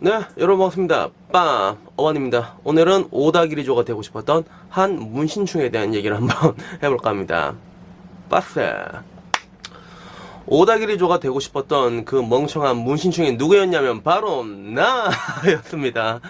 네, 여러분 반갑습니다. 빰, 어반입니다. 오늘은 오다기리조가 되고 싶었던 한 문신충에 대한 얘기를 한번 해볼까 합니다. 빠세. 오다기리조가 되고 싶었던 그 멍청한 문신충이 누구였냐면 바로 나였습니다.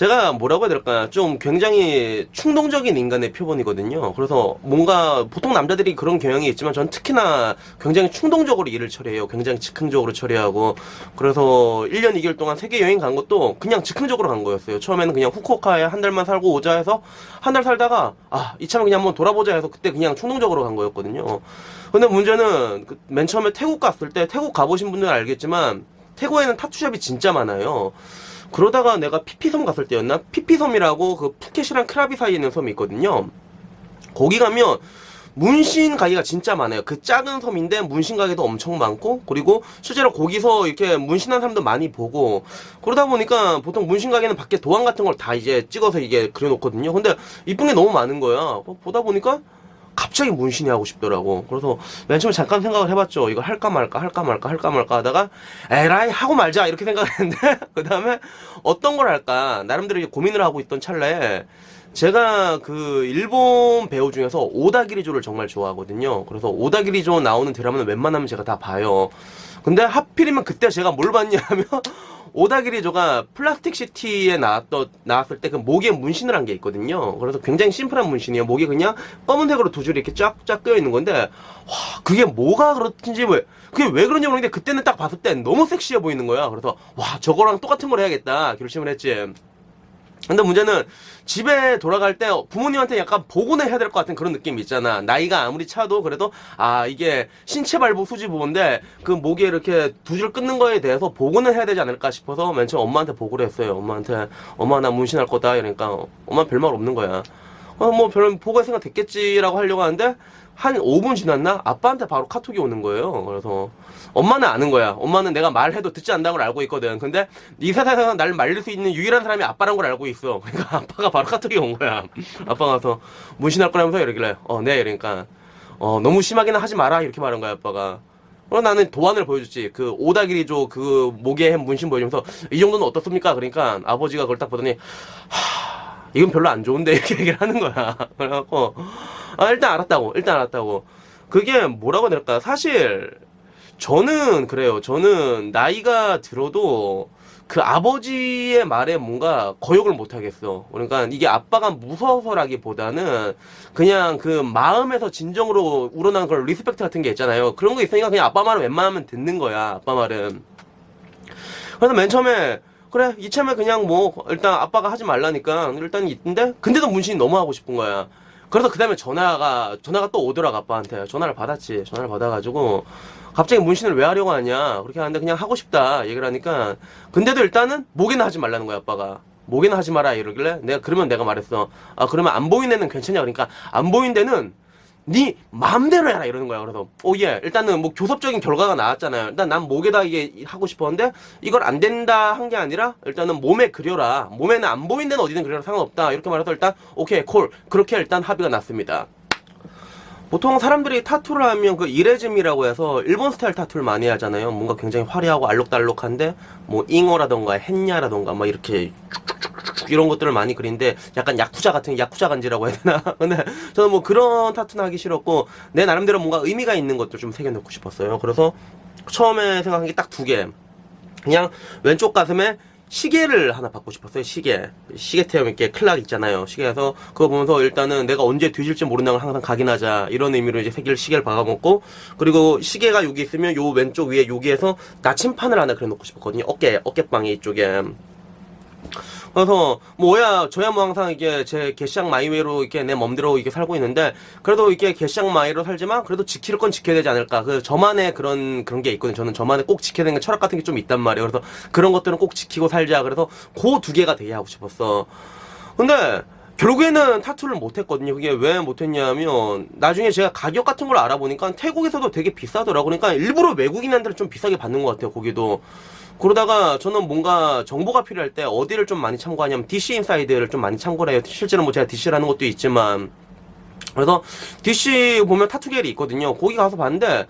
제가 뭐라고 해야 될까요? 좀 굉장히 충동적인 인간의 표본이거든요. 그래서 뭔가 보통 남자들이 그런 경향이 있지만 전 특히나 굉장히 충동적으로 일을 처리해요. 굉장히 즉흥적으로 처리하고 그래서 1년 2개월 동안 세계 여행 간 것도 그냥 즉흥적으로 간 거였어요. 처음에는 그냥 후쿠오카에 한 달만 살고 오자 해서 한 달 살다가 아 이참에 그냥 한번 돌아보자 해서 그때 그냥 충동적으로 간 거였거든요. 근데 문제는 그 맨 처음에 태국 갔을 때 태국 가보신 분들은 알겠지만 태국에는 타투샵이 진짜 많아요. 그러다가 내가 피피섬 갔을 때였나? 피피섬이라고 그 푸켓이랑 크라비 사이에 있는 섬이 있거든요. 거기 가면 문신 가게가 진짜 많아요. 그 작은 섬인데 문신 가게도 엄청 많고 그리고 실제로 거기서 이렇게 문신한 사람도 많이 보고 그러다 보니까 보통 문신 가게는 밖에 도안 같은 걸 다 이제 찍어서 이게 그려놓거든요. 근데 이쁜 게 너무 많은 거야. 보다 보니까 갑자기 문신이 하고 싶더라고. 그래서 맨 처음에 잠깐 생각을 해봤죠. 이거 할까 말까, 할까 말까, 할까 말까 하다가, 에라이, 하고 말자. 이렇게 생각했는데, 그 다음에 어떤 걸 할까, 나름대로 고민을 하고 있던 찰나에, 제가 그 일본 배우 중에서 오다기리조를 정말 좋아하거든요. 그래서 오다기리조 나오는 드라마는 웬만하면 제가 다 봐요. 근데 하필이면 그때 제가 뭘 봤냐면 오다기리조가 플라스틱 시티에 나왔던 나왔을 때 그 목에 문신을 한 게 있거든요. 그래서 굉장히 심플한 문신이에요. 목에 그냥 검은색으로 두 줄이 이렇게 쫙쫙 껴 있는 건데 와 그게 뭐가 그렇든지 왜 그게 왜 그런지 모르겠는데 그때는 딱 봤을 때 너무 섹시해 보이는 거야. 그래서 와 저거랑 똑같은 걸 해야겠다 결심을 했지. 근데 문제는 집에 돌아갈 때 부모님한테 약간 복원을 해야 될 것 같은 그런 느낌이 있잖아. 나이가 아무리 차도 그래도 아 이게 신체 발부 수지 부분인데 그 목에 이렇게 두 줄 끊는 거에 대해서 복원을 해야 되지 않을까 싶어서 맨 처음 엄마한테 보고를 했어요. 엄마한테 엄마 나 문신할 거다 이러니까 엄마 별말 없는 거야. 어 뭐별 보고할 생각 됐겠지라고 하려고 하는데 한 5분 지났나 아빠한테 바로 카톡이 오는 거예요. 그래서 엄마는 아는 거야. 엄마는 내가 말해도 듣지 않는다는 걸 알고 있거든. 근데 이 세상에서 나를 말릴 수 있는 유일한 사람이 아빠란 걸 알고 있어. 그러니까 아빠가 바로 카톡이 온 거야. 아빠가 와서 문신할 거라면서 이러길래 어, 네 이러니까 어, 너무 심하게는 하지 마라 이렇게 말한 거야 아빠가. 그럼 나는 도안을 보여줬지. 그 오다기리조 그 목에 햄 문신 보여주면서 이 정도는 어떻습니까? 그러니까 아버지가 그걸 딱 보더니 하, 이건 별로 안 좋은데 이렇게 얘기를 하는 거야. 그래갖고 아 일단 알았다고 일단 알았다고. 그게 뭐라고 해야 될까? 사실 저는 그래요. 저는 나이가 들어도 그 아버지의 말에 뭔가 거역을 못 하겠어. 그러니까 이게 아빠가 무서워서라기보다는 그냥 그 마음에서 진정으로 우러나는 그런 리스펙트 같은 게 있잖아요. 그런 거 있으니까 그냥 아빠 말은 웬만하면 듣는 거야. 아빠 말은. 그래서 맨 처음에 그래 이참에 그냥 뭐 일단 아빠가 하지 말라니까 일단 있는데 근데도 문신이 너무 하고 싶은 거야. 그래서 그 다음에 전화가 전화가 또 오더라고 아빠한테. 전화를 받았지. 전화를 받아가지고. 갑자기 문신을 왜 하려고 하냐. 그렇게 하는데 그냥 하고 싶다 얘기를 하니까. 근데도 일단은 목에는 하지 말라는 거야 아빠가. 목에는 하지 마라 이러길래 내가 그러면 내가 말했어. 아 그러면 안 보이는 데는 괜찮냐? 그러니까 안 보이는 데는 네 마음대로 해라 이러는 거야. 그래서 오예 일단은 뭐 교섭적인 결과가 나왔잖아요. 일단 난 목에다 이게 하고 싶었는데 이걸 안 된다 한 게 아니라 일단은 몸에 그려라. 몸에는 안 보이는 데는 어디든 그려라 상관없다. 이렇게 말해서 일단 오케이 콜 그렇게 일단 합의가 났습니다. 보통 사람들이 타투를 하면 그 이레즘이라고 해서 일본 스타일 타투를 많이 하잖아요. 뭔가 굉장히 화려하고 알록달록한데 뭐 잉어라던가 헨냐라던가 막 이렇게 이런 것들을 많이 그리는데 약간 야쿠자 같은 야쿠자 간지라고 해야 되나? 근데 저는 뭐 그런 타투는 하기 싫었고 내 나름대로 뭔가 의미가 있는 것들 좀 새겨놓고 싶었어요. 그래서 처음에 생각한 게 딱 두 개. 그냥 왼쪽 가슴에 시계를 하나 받고 싶었어요. 시계. 시계 태움 이렇게 클락 있잖아요. 시계에서 그거 보면서 일단은 내가 언제 뒤질지 모른다는 걸 항상 각인하자. 이런 의미로 이제 새끼를 시계를 박아먹고 그리고 시계가 여기 있으면 요 왼쪽 위에 여기에서 나침판을 하나 그려놓고 싶었거든요. 어깨, 어깨빵이 이쪽에. 그래서 뭐야 저야 뭐 항상 이게 제 개샹 마이웨이로 이렇게 내 맘대로 이렇게 살고 있는데 그래도 이게 개샹 마이로 살지만 그래도 지킬 건 지켜야 되지 않을까 그 저만의 그런 그런 게 있거든요 저는 저만의 꼭 지켜야 되는 철학 같은 게 좀 있단 말이에요 그래서 그런 것들은 꼭 지키고 살자 그래서 그 두 개가 되게 하고 싶었어 근데 결국에는 타투를 못했거든요. 그게 왜 못했냐면 나중에 제가 가격 같은 걸 알아보니까 태국에서도 되게 비싸더라고. 그러니까 일부러 외국인한테는 좀 비싸게 받는 것 같아요. 거기도. 그러다가 저는 뭔가 정보가 필요할 때 어디를 좀 많이 참고하냐면 DC 인사이드를 좀 많이 참고를 해요. 실제로 뭐 제가 DC라는 것도 있지만 그래서 DC 보면 타투 겔이 있거든요. 거기 가서 봤는데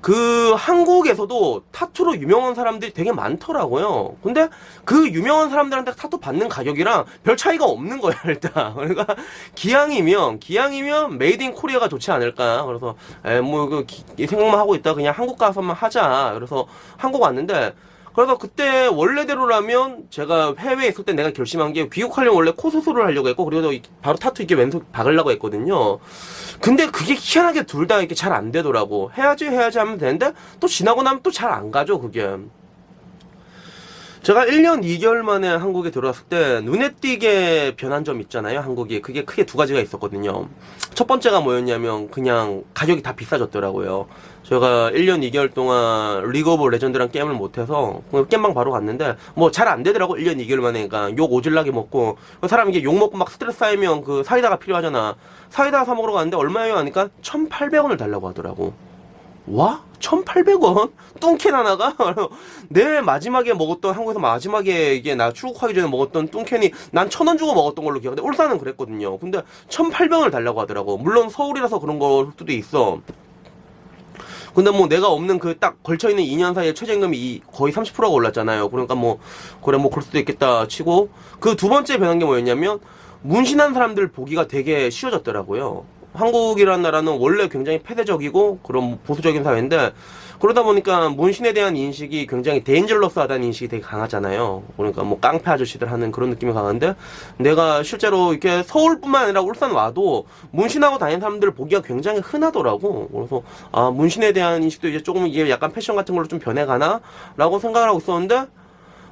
그 한국에서도 타투로 유명한 사람들이 되게 많더라고요. 근데 그 유명한 사람들한테 타투 받는 가격이랑 별 차이가 없는 거야, 일단. 그러니까 기왕이면, 기왕이면 메이드 인 코리아가 좋지 않을까. 그래서, 에, 뭐, 그, 기- 이 생각만 하고 있다. 그냥 한국 가서만 하자. 그래서 한국 왔는데, 그래서 그때 원래대로라면 제가 해외에 있을 때 내가 결심한 게 귀국하려면 원래 코 수술을 하려고 했고 그리고 이- 바로 타투 이렇게 왼손 박으려고 했거든요. 근데 그게 희한하게 둘 다 이렇게 잘 안 되더라고. 해야지 해야지 하면 되는데 또 지나고 나면 또 잘 안 가죠 그게. 제가 1년 2개월 만에 한국에 들어왔을 때 눈에 띄게 변한 점 있잖아요 한국이. 그게 크게 두 가지가 있었거든요. 첫 번째가 뭐였냐면 그냥 가격이 다 비싸졌더라고요. 제가 1년 2개월 동안 리그 오브 레전드란 게임을 못해서 그냥 게임방 바로 갔는데 뭐 잘 안 되더라고 1년 2개월 만에. 그러니까 욕 오질나게 먹고 그 사람 이게 욕 먹고 막 스트레스 쌓이면 그 사이다가 필요하잖아. 사이다 사 먹으러 갔는데 얼마예요? 하니까 1800원을 달라고 하더라고 와? 1,800원? 뚱캔 하나가? 내 마지막에 먹었던, 한국에서 마지막에 이게 나 출국하기 전에 먹었던 뚱캔이 난 천 원 주고 먹었던 걸로 기억하는데, 울산은 그랬거든요. 근데 1,800원을 달라고 하더라고. 물론 서울이라서 그런 걸 수도 있어. 근데 뭐 내가 없는 그 딱 걸쳐있는 2년 사이에 최저임금이 이- 거의 30%가 올랐잖아요. 그러니까 뭐, 그래 뭐 그럴 수도 있겠다 치고, 그 두 번째 변한 게 뭐였냐면, 문신한 사람들 보기가 되게 쉬워졌더라고요. 한국이라는 나라는 원래 굉장히 폐쇄적이고 그런 보수적인 사회인데 그러다 보니까 문신에 대한 인식이 굉장히 데인절러스하다는 인식이 되게 강하잖아요. 그러니까 뭐 깡패 아저씨들 하는 그런 느낌이 강한데 내가 실제로 이렇게 서울뿐만 아니라 울산 와도 문신하고 다니는 사람들 보기가 굉장히 흔하더라고. 그래서 아 문신에 대한 인식도 이제 조금 이게 약간 패션 같은 걸로 좀 변해가나라고 생각을 하고 있었는데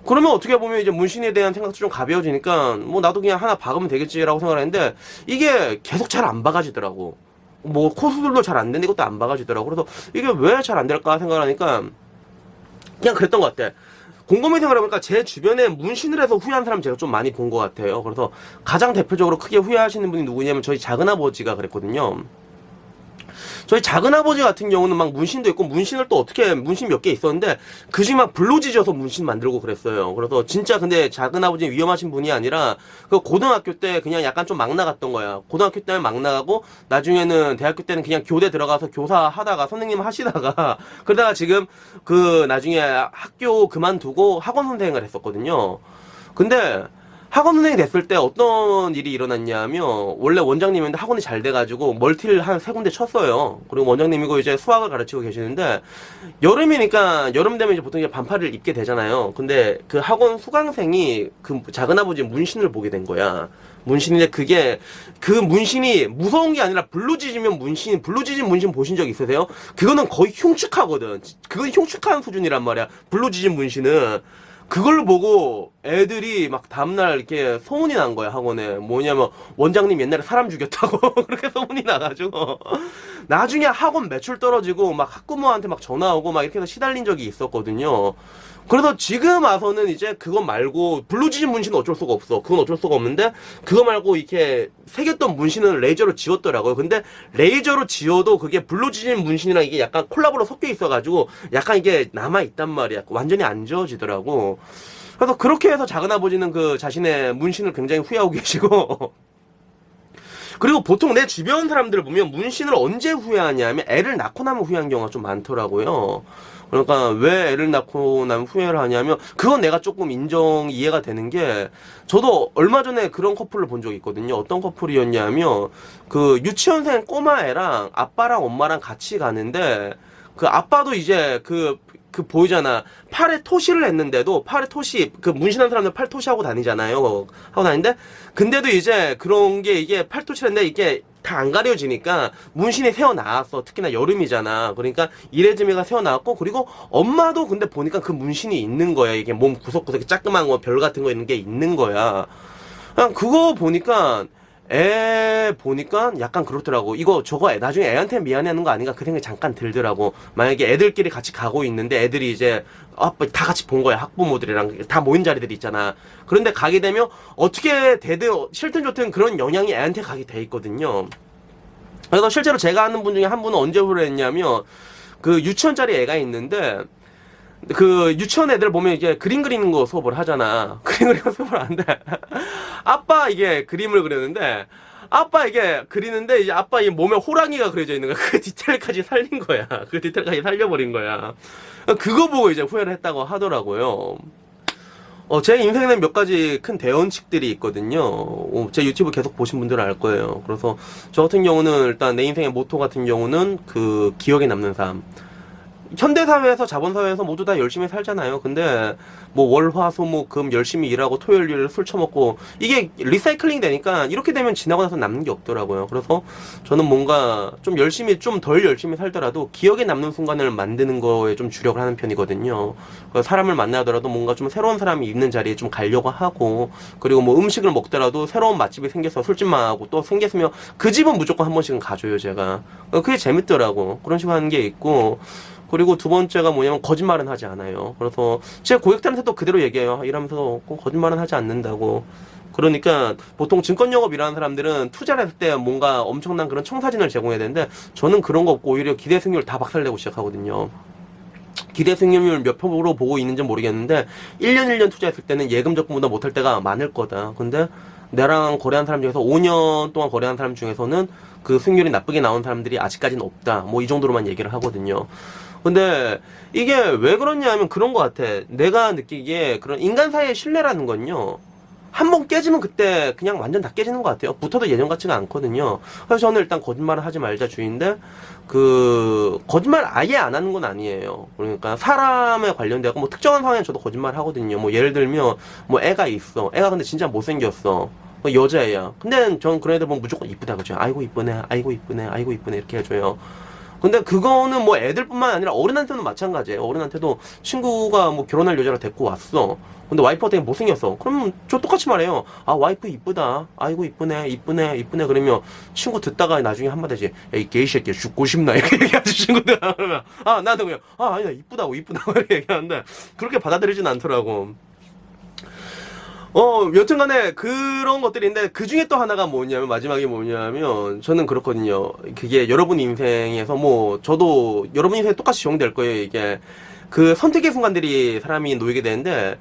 그러면 어떻게 보면 이제 문신에 대한 생각도 좀 가벼워지니까 뭐 나도 그냥 하나 박으면 되겠지라고 생각을 했는데 이게 계속 잘 안 박아지더라고. 뭐 코수들도 잘 안 되는 것도 안 박아지더라고. 그래서 이게 왜 잘 안 될까 생각을 하니까 그냥 그랬던 것 같아. 곰곰이 생각해보니까 제 주변에 문신을 해서 후회한 사람 제가 좀 많이 본 것 같아요. 그래서 가장 대표적으로 크게 후회하시는 분이 누구냐면 저희 작은아버지가 그랬거든요. 저희 작은 아버지 같은 경우는 막 문신도 있고 문신을 또 어떻게 문신 몇 개 있었는데 그중 막 블루지져서 문신 만들고 그랬어요. 그래서 진짜 근데 작은 아버지 위험하신 분이 아니라 그 고등학교 때 그냥 약간 좀 막 나갔던 거야. 고등학교 때는 막 나가고 나중에는 대학교 때는 그냥 교대 들어가서 교사 하다가 선생님 하시다가 그러다가 지금 그 나중에 학교 그만두고 학원 선생을 했었거든요. 근데 학원 선생이 됐을 때 어떤 일이 일어났냐면 원래 원장님인데 학원이 잘 돼가지고 멀티를 한 세 군데 쳤어요. 그리고 원장님이고 이제 수학을 가르치고 계시는데 여름이니까 여름 되면 이제 보통 이제 반팔을 입게 되잖아요. 근데 그 학원 수강생이 그 작은 아버지 문신을 보게 된 거야. 문신인데 그게 그 문신이 무서운 게 아니라 블루지지면 문신 블루지진 문신 보신 적 있으세요? 그거는 거의 흉측하거든. 그건 흉측한 수준이란 말이야. 블루지진 문신은 그걸 보고 애들이 막 다음날 이렇게 소문이 난 거야 학원에. 뭐냐면 원장님 옛날에 사람 죽였다고. 그렇게 소문이 나가지고. 나중에 학원 매출 떨어지고 막 학부모한테 막 전화 오고 막 이렇게 해서 시달린 적이 있었거든요 그래서 지금 와서는 이제 그거 말고 블루지진 문신은 어쩔 수가 없어. 그건 어쩔 수가 없는데 그거 말고 이렇게 새겼던 문신은 레이저로 지웠더라고요. 근데 레이저로 지워도 그게 블루지진 문신이랑 이게 약간 콜라보로 섞여 있어가지고 약간 이게 남아 있단 말이야. 완전히 안 지워지더라고. 그래서 그렇게 해서 작은 아버지는 그 자신의 문신을 굉장히 후회하고 계시고. 그리고 보통 내 주변 사람들을 보면 문신을 언제 후회하냐면 애를 낳고 나면 후회한 경우가 좀 많더라고요. 그러니까 왜 애를 낳고 나면 후회를 하냐면 그건 내가 조금 인정 이해가 되는 게 저도 얼마 전에 그런 커플을 본 적이 있거든요. 어떤 커플이었냐면 그 유치원생 꼬마 애랑 아빠랑 엄마랑 같이 가는데 그 아빠도 이제 그, 그 보이잖아. 팔에 토시를 했는데도 팔에 토시, 그 문신한 사람들 팔 토시하고 다니잖아요. 하고 다니는데, 근데도 이제 그런 게 이게 팔 토시를 했는데 이게 다 안 가려지니까 문신이 새어 나왔어. 특히나 여름이잖아. 그러니까 이레즈미가 새어 나왔고, 그리고 엄마도 근데 보니까 그 문신이 있는 거야. 이게 몸 구석구석에 짜끄만 거, 별 같은 거 있는 게 있는 거야. 그냥 그거 보니까 애 보니까 약간 그렇더라고. 이거 저거 애- 나중에 애한테 미안해하는 거 아닌가 그 생각이 잠깐 들더라고. 만약에 애들끼리 같이 가고 있는데 애들이 이제 아빠 다 같이 본 거야 학부모들이랑 다 모인 자리들이 있잖아. 그런데 가게 되면 어떻게 되든 싫든 좋든 그런 영향이 애한테 가게 돼 있거든요. 그래서 실제로 제가 아는 분 중에 한 분은 언제 후회했냐면 그 유치원짜리 애가 있는데 그 유치원 애들 보면 이게 그림 그리는 거 수업을 하잖아. 그림 그리는 거 수업을 하는데 아빠 이게 그림을 그렸는데 아빠 이게 그리는데 이제 아빠 이 몸에 호랑이가 그려져 있는 거야. 그 디테일까지 살린 거야. 그 디테일까지 살려버린 거야. 그거 보고 이제 후회를 했다고 하더라고요. 어, 제 인생에는 몇 가지 큰 대원칙들이 있거든요. 어, 제 유튜브 계속 보신 분들은 알 거예요. 그래서 저 같은 경우는 일단 내 인생의 모토 같은 경우는 그 기억에 남는 삶. 현대사회에서 자본사회에서 모두 다 열심히 살잖아요. 근데 뭐 월화수목금 열심히 일하고 토요일 일술 처먹고 이게 리사이클링 되니까 이렇게 되면 지나고 나서 남는 게 없더라고요. 그래서 저는 뭔가 좀 열심히 좀 덜 열심히 살더라도 기억에 남는 순간을 만드는 거에 좀 주력을 하는 편이거든요. 그래서 사람을 만나더라도 뭔가 좀 새로운 사람이 있는 자리에 좀 가려고 하고 그리고 뭐 음식을 먹더라도 새로운 맛집이 생겨서 술집만 하고 또 생겼으면 그 집은 무조건 한 번씩은 가줘요 제가. 그게 재밌더라고. 그런 식으로 하는 게 있고 그리고 두 번째가 뭐냐면 거짓말은 하지 않아요. 그래서 제 고객들한테도 그대로 얘기해요. 이러면서 꼭 거짓말은 하지 않는다고. 그러니까 보통 증권 영업 일하는 사람들은 투자를 했을 때 뭔가 엄청난 그런 청사진을 제공해야 되는데 저는 그런 거 없고 오히려 기대 승률 다 박살내고 시작하거든요. 기대 승률 몇 프로 보고 있는지 모르겠는데 1년 1년 투자했을 때는 예금 적금보다 못할 때가 많을 거다. 근데 나랑 거래한 사람 중에서 5년 동안 거래한 사람 중에서는 그 승률이 나쁘게 나온 사람들이 아직까지는 없다. 뭐 이 정도로만 얘기를 하거든요. 근데 이게 왜 그러냐 하면 그런 것 같아. 내가 느끼기에 그런 인간 사이의 신뢰라는 건요. 한 번 깨지면 그때 그냥 완전 다 깨지는 것 같아요. 붙어도 예전 같지가 않거든요. 그래서 저는 일단 거짓말을 하지 말자 주의인데, 그, 거짓말 아예 안 하는 건 아니에요. 그러니까 사람에 관련되고 뭐 특정한 상황에 저도 거짓말 하거든요. 뭐 예를 들면, 뭐 애가 있어. 애가 근데 진짜 못생겼어. 뭐 여자애야. 근데 전 그런 애들 보면 무조건 이쁘다 그죠. 아이고 이쁘네, 아이고 이쁘네, 아이고 이쁘네 이렇게 해줘요. 근데 그거는 뭐 애들뿐만 아니라 어른한테도 마찬가지예요. 어른한테도 친구가 뭐 결혼할 여자를 데리고 왔어. 근데 와이프가 되게 못생겼어. 그럼 저 똑같이 말해요. 아 와이프 이쁘다. 아이고 이쁘네, 이쁘네, 이쁘네. 그러면 친구 듣다가 나중에 한마디 하지. 야이 게이 새끼 죽고 싶나 이렇게 얘기하지 친구들. 아 나도 그냥 아 아니다 이쁘다고 이쁘다고 이렇게 얘기하는데 그렇게 받아들이진 않더라고. 어, 여튼간에 그런 것들인데 그 중에 또 하나가 뭐냐면 마지막에 뭐냐면 저는 그렇거든요. 그게 여러분 인생에서 뭐 저도 여러분 인생에 똑같이 적용될 거예요. 이게 그 선택의 순간들이 사람이 놓이게 되는데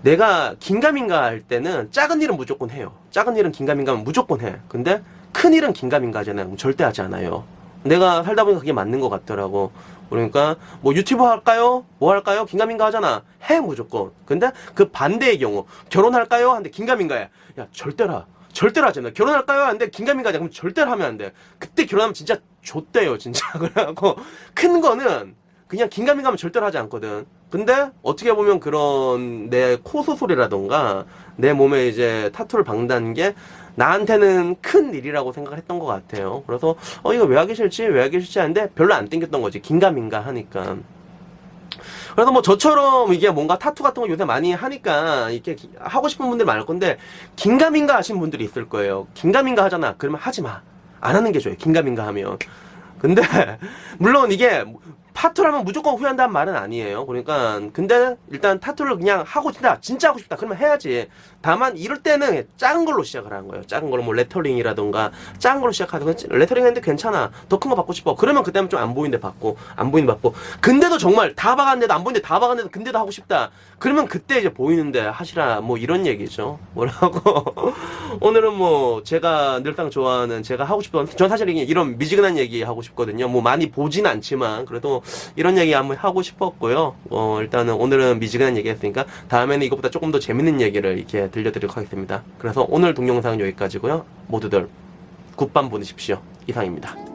내가 긴가민가 할 때는 작은 일은 무조건 해요. 작은 일은 긴가민가 하면 무조건 해. 근데 큰 일은 긴가민가 하잖아요. 절대 하지 않아요. 내가 살다 보니까 그게 맞는 것 같더라고. 그러니까 뭐 유튜브 할까요? 뭐 할까요? 긴가민가 하잖아. 해 무조건. 근데 그 반대의 경우 결혼할까요? 하는데 긴가민가야. 야 절대라. 절대로 하지 마. 결혼할까요? 하는데 긴가민가야. 그럼 절대로 하면 안 돼. 그때 결혼하면 진짜 좆대요 진짜. 그래갖고 큰 거는 그냥 긴가민가하면 절대로 하지 않거든. 근데 어떻게 보면 그런 내 코소소리라던가 내 몸에 이제 타투를 박는다는 게 나한테는 큰 일이라고 생각했던 것 같아요. 그래서 어 이거 왜 하기 싫지? 왜 하기 싫지? 하는데 별로 안 땡겼던 거지. 긴가민가 하니까. 그래서 뭐 저처럼 이게 뭔가 타투 같은 거 요새 많이 하니까 이렇게 기- 하고 싶은 분들 많을 건데 긴가민가 하신 분들이 있을 거예요. 긴가민가 하잖아. 그러면 하지 마. 안 하는 게 좋아요. 긴가민가 하면. 근데 물론 이게 타투라면 무조건 후회한다는 말은 아니에요. 그러니까 근데 일단 타투를 그냥 하고 싶다. 진짜 하고 싶다. 그러면 해야지. 다만 이럴 때는 작은 걸로 시작을 하는 거예요. 작은 걸로 뭐 레터링이라던가 작은 걸로 시작하는 거 레터링 했는데 괜찮아. 더 큰 거 받고 싶어. 그러면 그때는 좀 안 보이는데 받고 안 보이는데 받고. 근데도 정말 다 박았는데도 안 보이는데 다 박았는데도 근데도 하고 싶다. 그러면 그때 이제 보이는데 하시라. 뭐 이런 얘기죠. 뭐라고. 오늘은 뭐 제가 늘상 좋아하는 제가 하고 싶던 전 사실 이런 미지근한 얘기 하고 싶거든요. 뭐 많이 보진 않지만 그래도 이런 얘기 한번 하고 싶었고요. 어 일단은 오늘은 미지근한 얘기 했으니까 다음에는 이것보다 조금 더 재밌는 얘기를 이렇게 들려드리도록 하겠습니다. 그래서 오늘 동영상은 여기까지고요. 모두들 굿밤 보내십시오. 이상입니다.